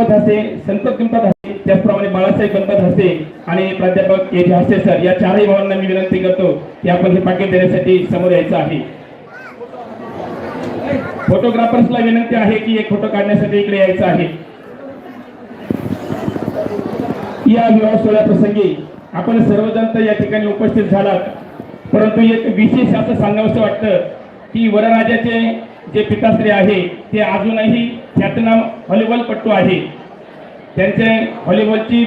गणपत हसे संतोष गणपत हसे त्याचप्रमाणे बाळासाहेब गणपत हसे आणि प्राध्यापक के जे हसे सर या चारही भावांना मी विनंती करतो की आपण हे पाकिट देण्यासाठी समोर यायचं आहे. फोटोग्राफर्सला विनंती आहे की एक फोटो काढण्यासाठी इकडे यायचं आहे. या विवाह सोहळ्या प्रसंगी आपण सर्वजण तर या ठिकाणी उपस्थित झालात परंतु एक विशेष असं सांगावंसं वाटतं की वरराजाचे जे पिताश्री आहे ते अजूनही ख्यातनाम व्हॉलीबॉलपट्टू आहे. त्यांचे व्हॉलीबॉलची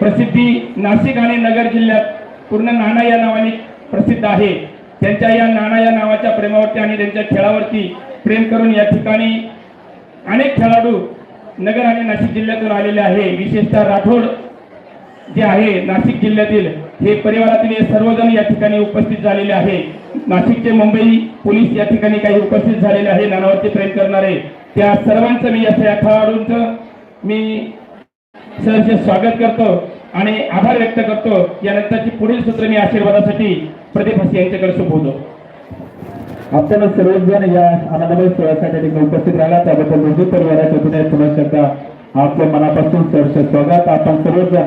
प्रसिद्धी नाशिक आणि नगर जिल्ह्यात पूर्ण नाना या नावाने प्रसिद्ध आहे. त्यांच्या या नाना या नावाच्या प्रेमावरती आणि त्यांच्या खेळावरती प्रेम करून या ठिकाणी अनेक खेळाडू नगर आणि नाशिक जिल्ह्यातून आलेले आहे. विशेषतः राठोड जे आहे नाशिक जिल्ह्यातील हे परिवारातील सर्वजण या ठिकाणी उपस्थित झालेले आहे. नाशिकचे मुंबई पोलीस या ठिकाणी काही उपस्थित झालेले आहे. नानावरती प्रेम करणारे त्या सर्वांचं मी या खेळाडूंचं मी सरचे स्वागत करतो आणि आभार व्यक्त करतो. यानंतरची पुढील सूत्र मी आशीर्वादासाठी प्रदीप हसी यांच्याकडे सोपवतो. आपल्याला सर्वजण या आनंदमय सोहळ्यासाठी उपस्थित राहिला. त्याबद्दल परिवाराच्या पुन्हा आपल्या मनापासून सहर्ष स्वागत. आपण सर्वजण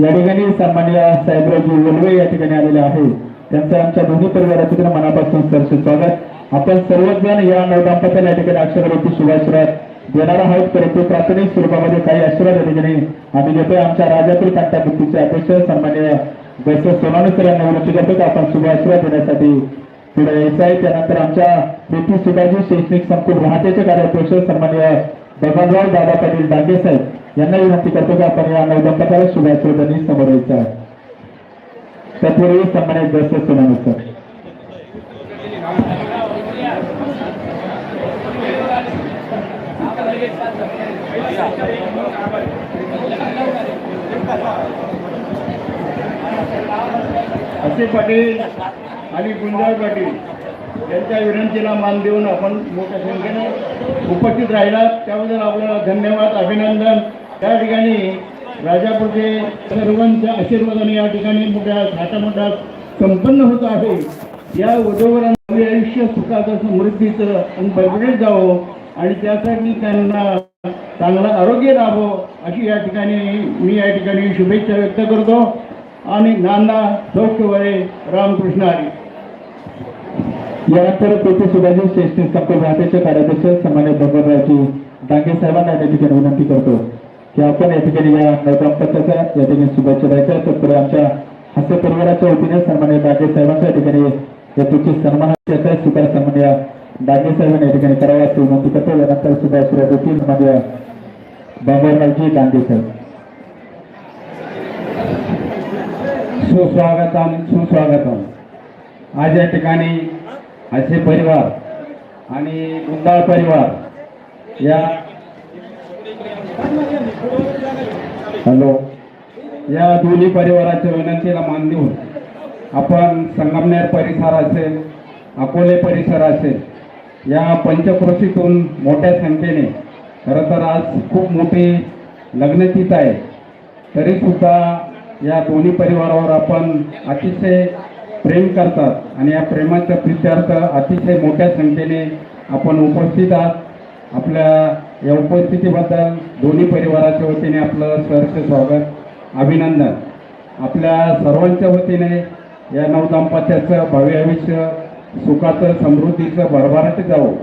या ठिकाणी सन्मान्य साहेबरावजी वलवे या ठिकाणी आलेले आहे त्यांचं आमच्या दोन्ही परिवाराच्या वतीने मनापासून सरसे स्वागत. आपण सर्वजण या नवदाम्पत्याला या ठिकाणी अक्षरवरती शुभाशीर्वाद देणार आहोत. परंतु प्राथमिक स्वरूपामध्ये काही आशीर्वाद या ठिकाणी आम्ही देतोय आमच्या राजापूर कांटा बुद्धीचे अध्यक्ष सन्मान्य जसं सोनाने सर यांना विनंती करतो की आपण शुभ देण्यासाठी पुढे यायचं आहे. त्यानंतर आमच्या प्रीती सुभाजी शैक्षणिक संकुल राहतेचे कार्याध्यक्ष सन्मान्य बबनराव दादा पाटील डांगे साहेब. यांना विनंती करतो की आपण या नऊ दंपत्याला शुभेच्छा त्यांनी समोर यायचं आहे तत्पूर्वी सन्मान्य जास्त सोनाने सर असे पाटील आणि गुंजाळ पाटील यांच्या विनंतीला मान देऊन आपण मोठ्या संख्येने उपस्थित राहिला त्याबद्दल आपल्याला धन्यवाद अभिनंदन. त्या ठिकाणी राजापूरचे सर्वांच्या आशीर्वादाने या ठिकाणी मोठ्या थाटामोठ्यात संपन्न होत आहे. या वधूवरांचे आयुष्य सुखाचं समृद्धीचं आणि बळबडीत जावं आणि त्यासाठी त्यांना चांगलं आरोग्य लाभो अशी या ठिकाणी मी या ठिकाणी शुभेच्छा व्यक्त करतो. आणि नाना सौख्यवरे रामकृष्ण हरी. यानंतर प्रीती सुभाजी शैक्षणिक संकुल भारताचे कार्याध्यक्ष सन्मान्य भगवतरावजी डांगे साहेबांना या ठिकाणी विनंती करतो. की आपण या ठिकाणी या नवदंपत्याच्या या ठिकाणी शुभेच्छा द्यायच्या तत्पूर्वी आमच्या हस्त परिवाराच्या वतीने सन्मान्य डांगे साहेबांच्या या ठिकाणी या तुमची सन्मानाचे स्वीकार सन्मान्य डांगे साहेबांनी या ठिकाणी करावा अशी विनंती करतो. यानंतर सुभाष देतील सन्मान्य बाबूरावजी गांधी साहेब. सुस्वागतम सुस्वागतम. आज या ठिकाणी असे परिवार आणि गुंडाळ परिवार या हॅलो. या दोन्ही परिवाराच्या विनंतीला मान देऊन आपण संगमनेर परिसर असेल अकोले परिसर असेल या पंचक्रोशीतून मोठ्या संख्येने खरं तर आज खूप मोठी लग्नतीत आहे. तरीसुद्धा या दोन्ही परिवारावर आपण अतिशय प्रेम करतात आणि या प्रेमाच्या प्रित्यर्थ अतिशय मोठ्या संख्येने आपण उपस्थित आहात. आपल्या या उपस्थितीबद्दल दोन्ही परिवाराच्या वतीने आपलं सहर्ष स्वागत अभिनंदन. आपल्या सर्वांच्या वतीने या नवदाम्पत्याचं भव्य आयुष्य सुखाचं समृद्धीचं भरभराट जावं.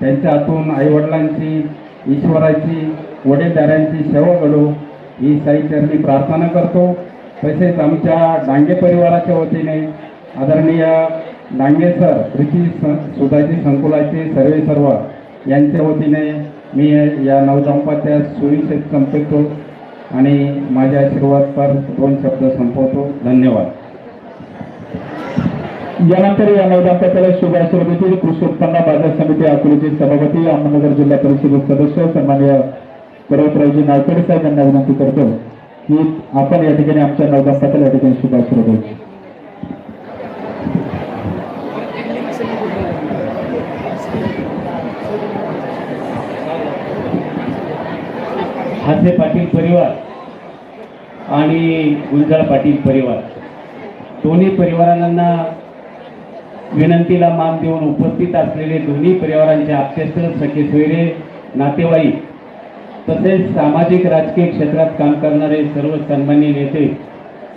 त्यांच्या हातून आईवडिलांची ईश्वराची वडीलधाऱ्यांची सेवा घडू. ही साईचरणी प्रार्थना करतो. तसेच आमच्या डांगे परिवाराच्या वतीने आदरणीय डांगे सर प्रीती स सुधाजी संकुलाचे सर्वे सर्व यांच्या वतीने मी या नवदाम्पत्यास सुविशेष संपवतो आणि माझ्या आशीर्वादपर दोन शब्द संपवतो. धन्यवाद. यानंतर या नवदाम्पत्याला शुभ आशीर्वाद देतील कृषी उत्पन्न बाजार समिती अकोलेचे सभापती अहमदनगर जिल्हा परिषद सदस्य सन्मान्य पर्वतरावजी नायकडे साहेब यांना विनंती करतो की आपण या ठिकाणी आमच्या नवदाम्पत्याला या ठिकाणी शुभ आशीर्वाद हासे पाटील परिवार आणि गुंजाळ पाटील परिवार. दोन्ही परिवारांना विनंतीला मान देऊन उपस्थित असलेले दोन्ही परिवारांचे आप्तेस्त सखे सोयरे नातेवाईक तसेच सामाजिक राजकीय क्षेत्रात काम करणारे सर्व सन्मान्य नेते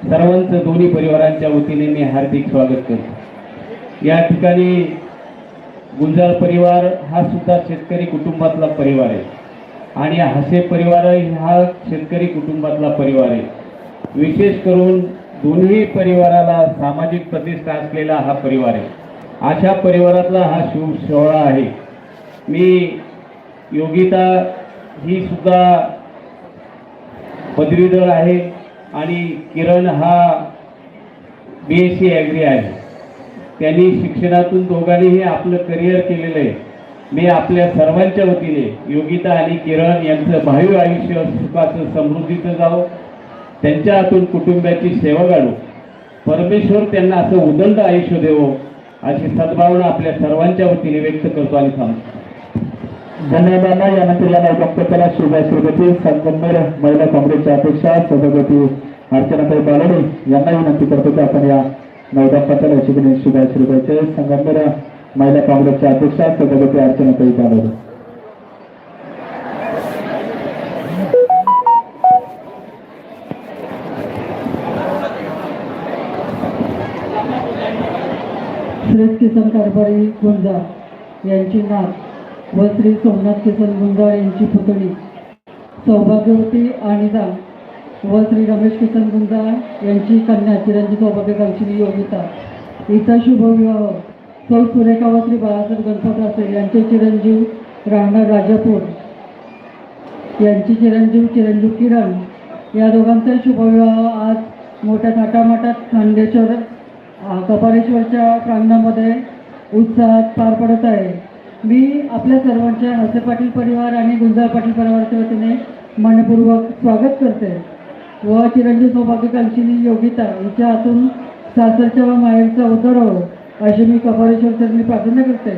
सर्वांचं दोन्ही परिवारांच्या वतीने मी हार्दिक स्वागत करतो. या ठिकाणी गुंजाळ परिवार हा सुद्धा शेतकरी कुटुंबातला परिवार आहे. आणि हसे परिवार हा शेतकरी कुटुंबातला परिवार आहे. विशेष करून दोन्ही परिवाराला सामाजिक प्रतिष्ठा असलेला हा परिवार आहे. अशा परिवारातला हा शिव सोहळा आहे. मी योगिता ही सुद्धा पदवीधर आहे आणि किरण हा बी एस सी ॲग्री आहे. त्यांनी शिक्षणातून दोघांनीही आपलं करिअर केलेलं आहे. मी आपल्या सर्वांच्या वतीने योगिता आणि किरण यांचं भावी आयुष्य सुखाचं समृद्धीचं जावं त्यांच्या हातून कुटुंबाची सेवा काढू परमेश्वर त्यांना असं उदंड आयुष्य देवो अशी सद्भावना आपल्या सर्वांच्या वतीने व्यक्त करतो आणि थांबतो धन्यवादांना यानंतर या नवदंपतीला शुभाश्रीपती संगमेर महिला काँग्रेसच्या अध्यक्षा सभापती अर्चनाताई बालाडे यांना विनंती करतो की आपण या नवदंपत्याला शिकणे शुभाश्रीपती संगमेर महिला काँग्रेसच्या अध्यक्षा सभापती अर्चना बालाडे श्रेष्ठ किसन कारभारी गुंजाळ यांची नात व श्री सोमनाथ किसन गुंजाळ यांची पुतणी सौभाग्यवती अनिता व श्री रमेश किसन गुंजाळ यांची कन्या चिरंजी सौभाग्यकांक्षी योगिता हिचा शुभविवाह सौ सुरेखा श्री बाळासाहेब गणपत असेल यांचे चिरंजीव राहणार राजापूर. यांची चिरंजीव चिरंजीव किरण या दोघांचा शुभविवाह आज मोठ्या थाटामाटात खांडेश्वर कपालेश्वरच्या प्रांगणामध्ये उत्साहात पार पडत आहे. मी आपल्या सर्वांच्या हसे पाटील परिवार आणि गुंजाळ पाटील परिवाराच्या वतीने मनपूर्वक स्वागत करते. व चिरंजीव सौभाग्यकांक्षिनी योगिता हिच्या हातून सासरच्या व माहेरचा उद्धार हो अशी मी कपालेश्वर चरणी प्रार्थना करते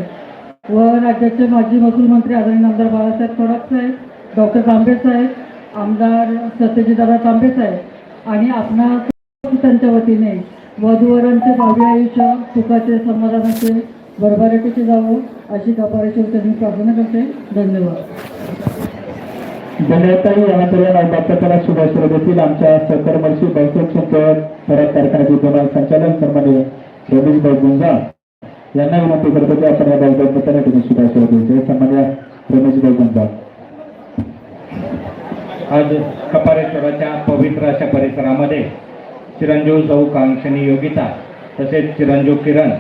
व राज्याचे माजी महसूल मंत्री आदरणीय आमदार बाळासाहेब थोरात साहेब डॉक्टर तांबे साहेब आमदार सत्यजीदादा तांबे साहेब आणि आपणा त्यांच्या वतीने वधूवरांचे भावी आयुष्य सुखाचे समाधानाचे भरभराटीचे जावो अशी कपालेश्वर त्यांनी प्रार्थना करते धन्यवाद. धन्यवाद. यानंतर या नवदंपतीला आमच्या सहकर्मशी बहुतेक परत कारखान्याचे संचालन सन्मान्य रमेश भाऊ गुंजाळ यांना विनंती करतो की आपण या नवदंपतीला तुम्ही द्यायचे सन्मान्य रमेश गुंजाळ आज कपारेश्वराच्या पवित्र अशा परिसरामध्ये चिरंजीव सौ कांक्षणी योगिता तसेच चिरंजीव किरण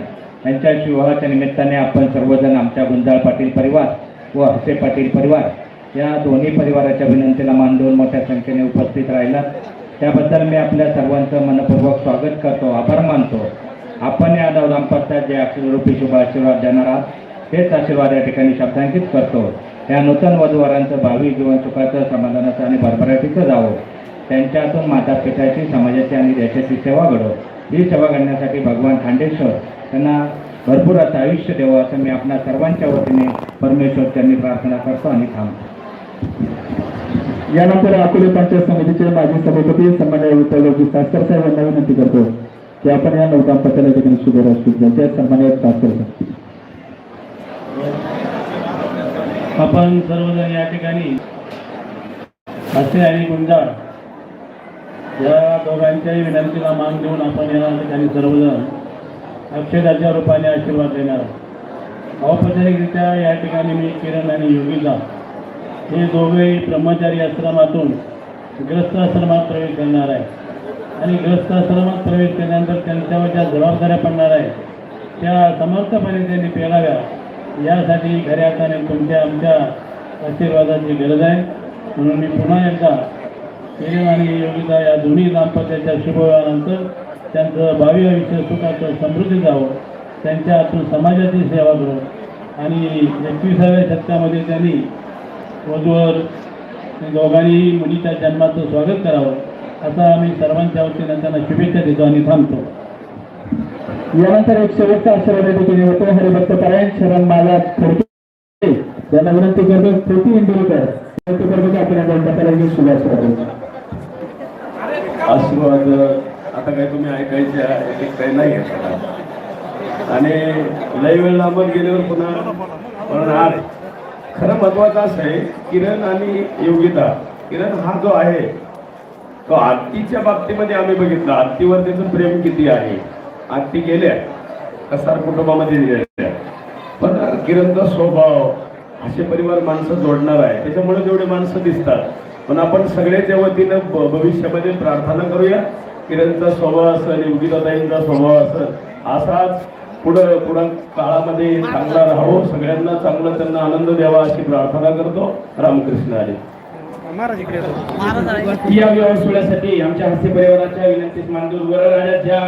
यांच्या विवाहाच्या निमित्ताने आपण सर्वजण आमच्या गुंजाळ पाटील परिवार व हसे पाटील परिवार या दोन्ही परिवाराच्या विनंतीला मान देऊन मोठ्या संख्येने उपस्थित राहिला त्याबद्दल मी आपल्या सर्वांचं मनपूर्वक स्वागत करतो. आभार मानतो. आपण या नव जे अक्षररूपी शुभ आशीर्वाद देणार आहात. तेच आशीर्वाद या ठिकाणी शब्दांकित करतो. या नूतन वधूवरांचं भावी जीवन सुखाचं समाधानाचं आणि भरभराटीचं जावं. त्यांच्यातून माता पित्याची समाजाची आणि देशाची सेवा घडो. ही सेवा करण्यासाठी भगवान खांडेश्वर त्यांना भरपूर असं आयुष्य देवं असं मी आपल्या सर्वांच्या वतीने परमेश्वर त्यांनी प्रार्थना करतो आणि थांबतो. यानंतर अकोले पंचायत समितीचे माजी सभापती सन्मान्य विनंती करतो. की आपण या नवदंपतीला ठिकाणी शुभराष्ट्र सन्मान्य सासकर आपण सर्वजण या ठिकाणी असे आणि गुंजाळ या दोघांच्याही विनंतीला मान देऊन आपण या ठिकाणी सर्वजण अक्षराच्या रूपाने आशीर्वाद देणार औपचारिकरित्या या ठिकाणी मी किरण आणि योगीला हे दोघेही ब्रह्मचारी आश्रमातून ग्रस्त आश्रमात प्रवेश करणार आहे. आणि ग्रस्त आश्रमात प्रवेश केल्यानंतर त्यांच्यावर ज्या जबाबदाऱ्या पडणार आहेत त्या समर्थपणे त्यांनी पेलाव्या. यासाठी खऱ्या अर्थाने तुमच्या आमच्या आशीर्वादाची गरज आहे. म्हणून मी पुन्हा एकदा किरण आणि योगिता या दोन्ही दाम्पत्याच्या शुभविवाहानंतर त्यांचं भावी आयुष्य सुखाचं समृद्धी जावं. त्यांच्या हातून समाजाची सेवा करून आणि एकविसाव्या शतकामध्ये त्यांनी वधूवर दोघांनी मुलीच्या जन्माचं स्वागत करावं. असं आम्ही सर्वांच्या वतीनं त्यांना शुभेच्छा देतो आणि थांबतो. यानंतर एक शेवटचा आशीर्वाद या ठिकाणी होतो हरिभक्त परायण शरण माझा खडके. यांना विनंती करतो खोटी इंदुरकर विनंती करतो की आपण या नवदंपतीला शुभाश्रीपती आशीर्वाद आता काय तुम्ही ऐकायचे एक काही नाही आणि लई वेळ लांबत गेल्यावर पुन्हा म्हणून आज खरं महत्वाचं असं आहे किरण आणि योगिता. किरण हा जो आहे तो आत्तीच्या बाबतीमध्ये आम्ही बघितलं. आत्तीवर त्याचं प्रेम किती आहे? आत्ती गेल्या कसार कुटुंबामध्ये गेल्या पण किरणचा स्वभाव असे परिवार माणसं जोडणार आहे. त्याच्यामुळे जेवढे माणसं दिसतात. पण आपण सगळ्याच्या वतीनं भविष्यामध्ये प्रार्थना करूया. किरणचा स्वभाव असेल योगिताताईंचा स्वभाव असेल असाच पुढं पुढं काळामध्ये चांगला राहावं सगळ्यांना चांगलं त्यांना आनंद द्यावा अशी प्रार्थना करतो. रामकृष्ण हरी या विवाह सोहळ्यासाठी आमच्या हास्य परिवाराच्या विनंतीस मानजूर वरराजा ज्या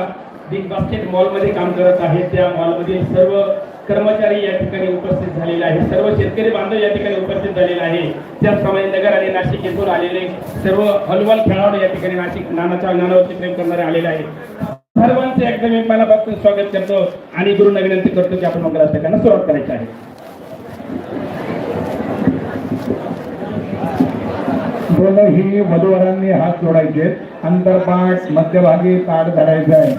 बिग बास्केट मॉलमध्ये काम करत आहेत त्या मॉलमधील सर्व कर्मचारी या ठिकाणी उपस्थित झालेले आहेत. सर्व शेतकरी बांधव या ठिकाणी उपस्थित झालेले आहे त्याचप्रमाणे नगर आणि नाशिक येथून आलेले सर्व हलवाल खेळाडू या ठिकाणी नाशिक नानाच्या नानावरती प्रेम करणारे आलेले आहेत. सर्वांचे एकदम मी मनापासून स्वागत करतो आणि गुरुंना विनंती करतो की आपण मंगलाष्टकांना सुरुवात करायची आहे. दोनही वधूवरांनी हात जोडायचे. अंतरपाठ मध्यभागी ताट धरायचं आहे.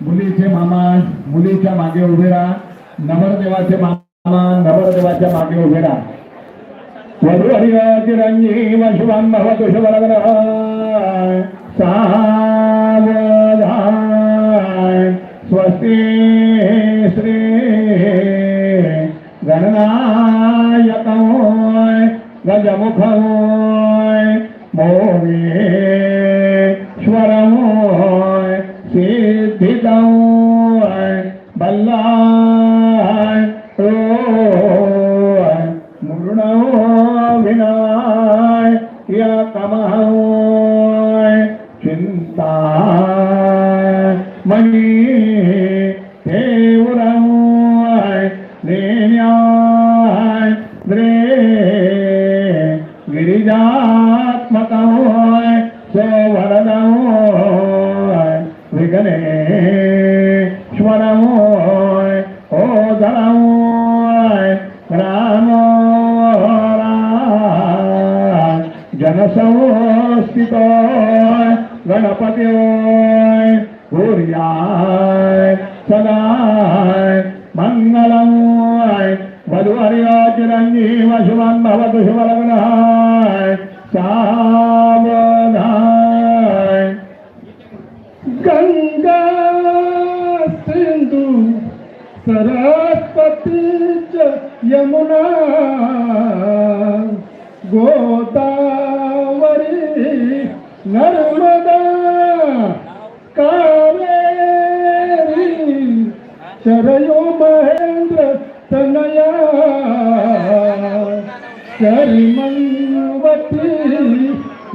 मुलीचे मामा मुलीच्या मागे उभे राहा. नवरदेवाचे मामा नवरदेवाच्या मागे उभे राहा. वधू हरिवाची रंगी वशुभान भवतु सावधान स्वस्ती श्री गणनायक गजमुख મોવેશ્વરમો સિદ્ધિદમ सदाय मङ्गलमोय वधुवर्याचिरञ्जीव शुभं भवतु शुभलग्नाय सावधाय गंगा सिंधू सरस्वती च यमुना गोदावरी नर्मदा சரையோ மகேந்திர தன்னையா? சரிமன் வட்டி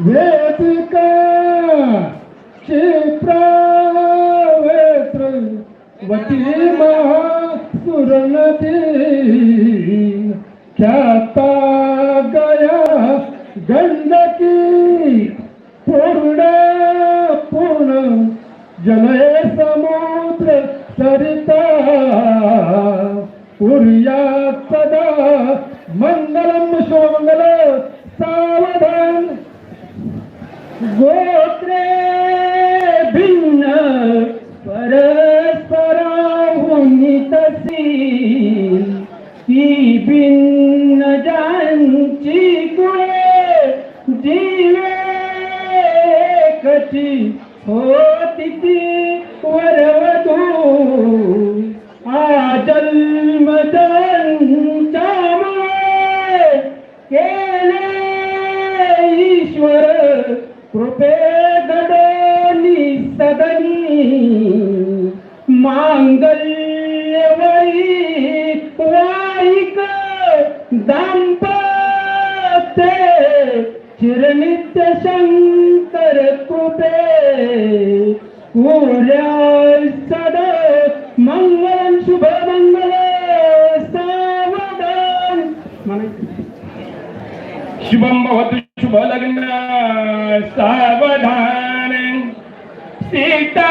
வேதுகா सदा मंगल शुभ मंगल सावधान. शुभम भवतु शुभ लग्न सावधान सीताराम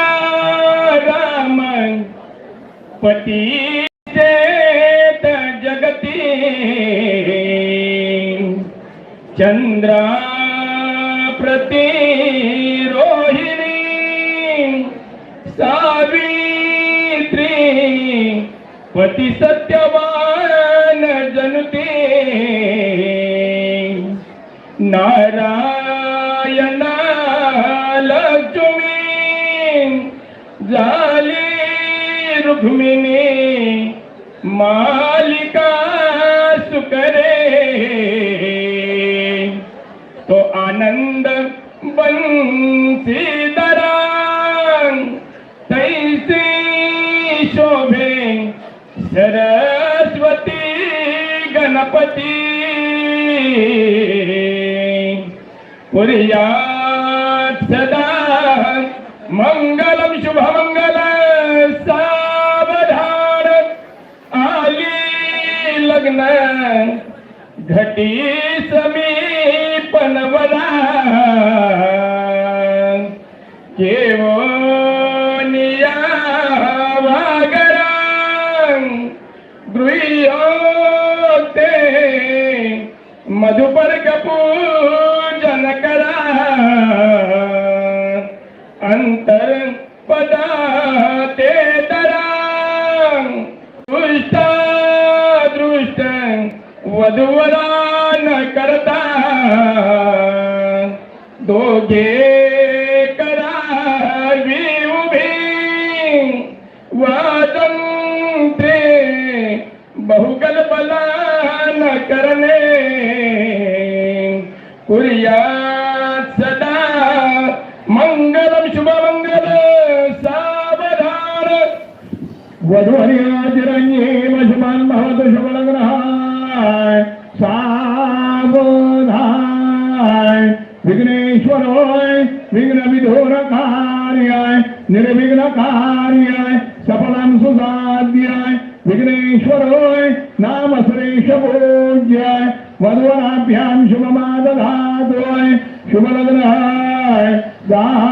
पती नारायण लक्ष्मी झाली रुक्मिणी मालिका सुकरे. तो आनंद बंसीधरा पुर्यात सदा मंगलम शुभमंगल सावधान. आली लग्न घटी दोघे करावी उभी वादंत्रे बहुकल्पना नाम सुरेश पूज्य वधूनाभ्यां शुभमादधातोय शुभलग्नाय दावधाय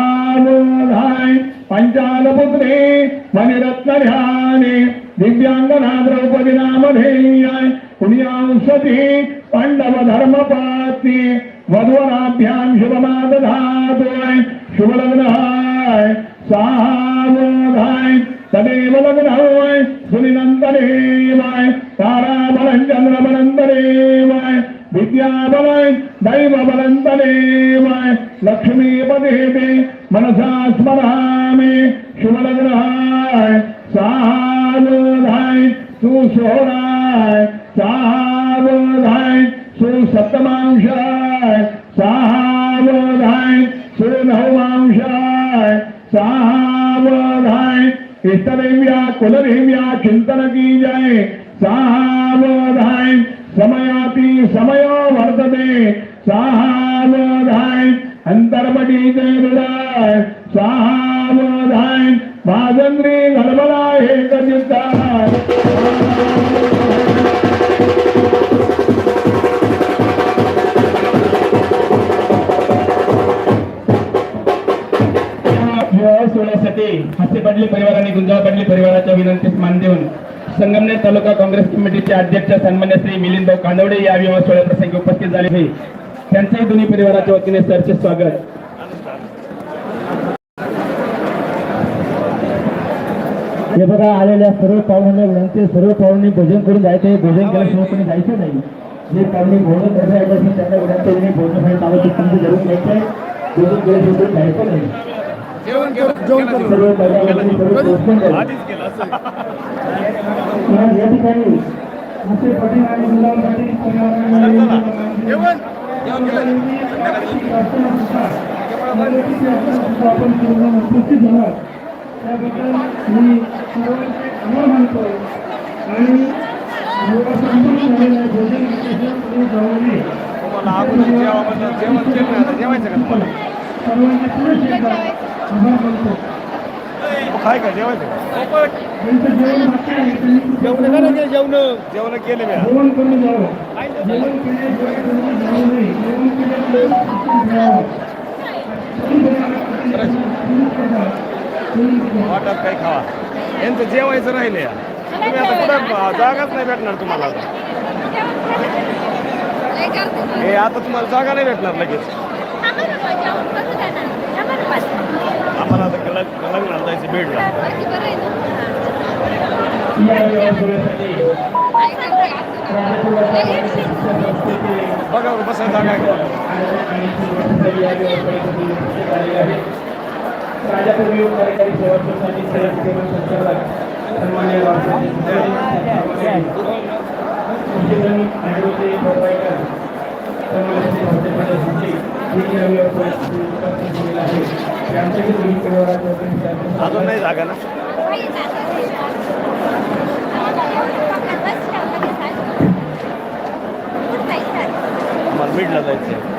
स्वामी शुभलग्नाय सावधाय सुसोराय सावधाय सुसप्तमांशाय। सावधाय सुनवमांशाय। सावधाय इष्टदेव्या कुलदेव्या नेते हसे हास्य परिवार आणि गुंजाळ पाटली परिवाराच्या विनंतीस मान देऊन संगमनेर तालुका काँग्रेस कमिटीचे अध्यक्ष सन्मान्य श्री मिलिंद कांदवडे या विवाह सोहळ्याप्रसंगी उपस्थित झाले होते त्यांचेही दोन्ही परिवाराच्या वतीने सरचे स्वागत. हे बघा आलेल्या सर्व पाहुण्यांना म्हणजे विनंती सर्व पाहुणी भोजन करून जायचं भोजन केल्याशिवाय कोणी जायचं नाही. जे पाहुणे भोजन करता येत असेल त्यांना विनंती भोजन खायला तुमचं जरूर घ्यायचं आहे. भोजन केल्याशिवाय जायचं नाही. सर्व महिलांनी सर्व भोजन करा. या ठिकाणी असे पाटील आणि मुलांसाठी आपण उपस्थित झाला त्याबद्दल मी सर्वांचे आभार मानतो. आणि संपूर्ण भोजन जाऊ नये आभार मानतो काय का जेवायचं त्यांचं जेवण बाकी आहे त्यांनी जेवण जेवण केले जेवण केल्याशिवाय वाटत काही खावा. यांचं जेवायचं राहिले तुम्ही आता कुठं जागाच नाही भेटणार तुम्हाला आता. हे आता तुम्हाला जागा नाही भेटणार लगेच. आम्हाला आता लग्न लग्नाला जायचं बेडला या विवाह सोहळ्यासाठी राजापूर वर्षाचे शिक्षण संस्थेचे बघा बसा जागा आहे. राजापूर योग कार्यकारी सेवा सोसायटी संयुक्त सेवा संचालक सन्मान्य रामसाहेब शिंदे, शिक्षण ॲडव्होकेट प्रोप्रायटर सन्मान्य श्री हॉटेल सुची हे या व्यवसायात उपस्थित झालेले आहेत. यांच्याही दोन्ही परिवाराच्या वतीने अजून नाही जागा ना? मला जायचं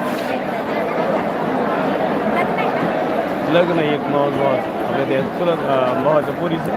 लग्न एक मावस भावाचं आपल्या त्या चुलत अं, भावाच्या पोरीचं.